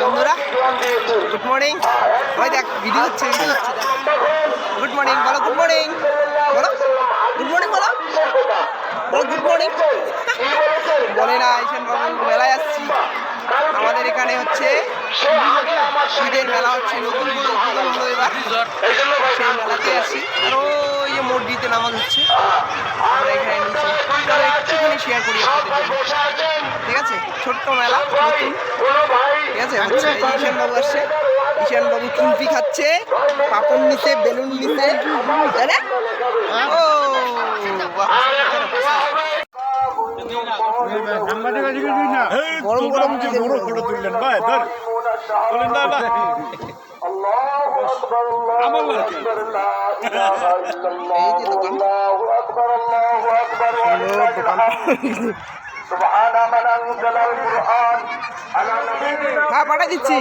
বন্ধুরা good morning ওই দেখ ভিডিও হচ্ছে গুড মর্নিং বলো গুড মর্নিং বলো গুড মর্নিং বলো। বলো গুড মর্নিং বলে না, ঈশান বাবু, মেলায় আসছি। আমাদের এখানে হচ্ছে ঈদের মেলা হচ্ছে, নতুন করে উদ্বোধন হলো এবার। সেই মেলাতে আসি আর ওই যে মসজিদে নামাজ হচ্ছে। আমরা এখানে নিচে একটুখানি শেয়ার করি আছে ছোট্ট মেলা নতুন। ঠিক আছে হচ্ছে এই যে ঈশান বাবু আসছে। ঈশান বাবু কুলফি খাচ্ছে পাপড় নিতে বেলুন নিতে ও গরম গরম যে বড় ফটো তুললেন ভাই ধর। তুলেন না না। আমার লাগে এই যে দোকান। হ্যাঁ পাঠিয়ে দিচ্ছি।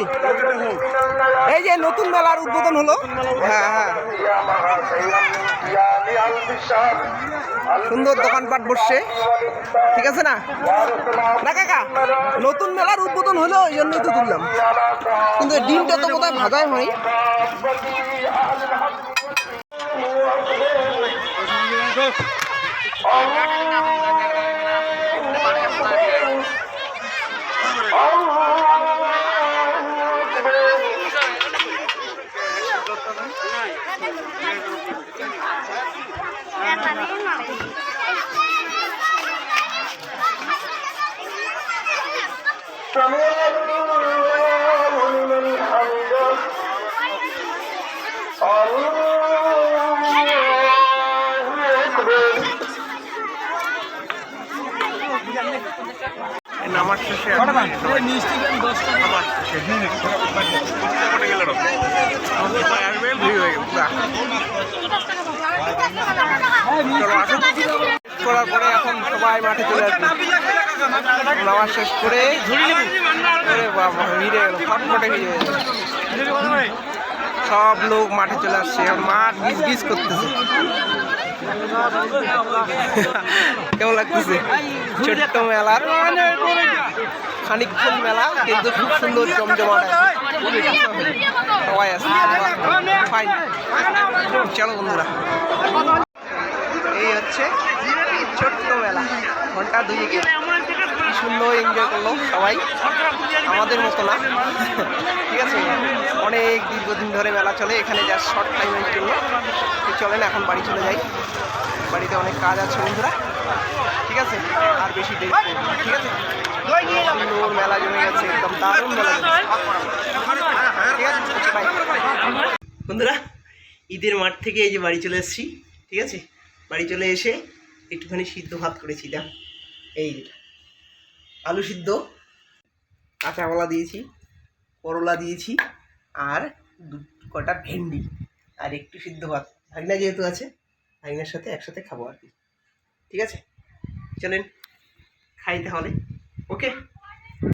এই যে নতুন মেলার উদ্বোধন হলো। হ্যাঁ হ্যাঁ। সুন্দর দোকানপাট বসছে। ঠিক আছে না? না কাকা নতুন মেলার উদ্বোধন হলো ওই জন্যই তো তুললাম। কিন্তু ডিমটা তো কোথায় ভাজাই হয় নামার শেষে আবার শেষে আসবে ভিড় হয়ে গেছে পুরা। চলো। করার পরে এখন সবাই মাঠে চলে আসবে। নামাজ শেষ করে বাবা ভিড়ে গেল ফটফটে ভিড়ে সব লোক মাঠে চলে আসছে এখন মাঠ গিজ গিজ করতেছে। কেমন লাগতেছে? ছোট্ট মেলার খানিকক্ষণ মেলা কিন্তু খুব সুন্দর জমজমাট। সবাই আছে ফাইন চলো বন্ধুরা। হচ্ছে ছোট্ট মেলা ঘণ্টা দুই কি সুন্দর এনজয় করল সবাই। আমাদের মতো না। ঠিক আছে? অনেক দীর্ঘদিন ধরে মেলা চলে। এখানে যা শর্ট টাইমের জন্য। চলেন, এখন বাড়ি চলে যাই। বাড়িতে অনেক কাজ আছে বন্ধুরা। ঠিক আছে? আর বেশি দেরি ঠিক আছে? সুন্দর মেলা জমে গেছে। একদম দারুণ মেলা ঠিক আছে? বন্ধুরা, ঈদের মাঠ থেকে এই যে বাড়ি চলে এসেছি। ঠিক আছে? বাড়ি চলে এসে একটুখানি সিদ্ধ ভাত করেছিলাম। এই আলু সিদ্ধ কাঁচা কলা দিয়েছি, করলা দিয়েছি, আর দু কটা ভেন্ডি, আর একটু সিদ্ধ ভাত। ভাগনা যেহেতু আছে, ভাগনার সাথে একসাথে খাব আর কি। ঠিক আছে? চলেন, খাই তাহলে। ওকে?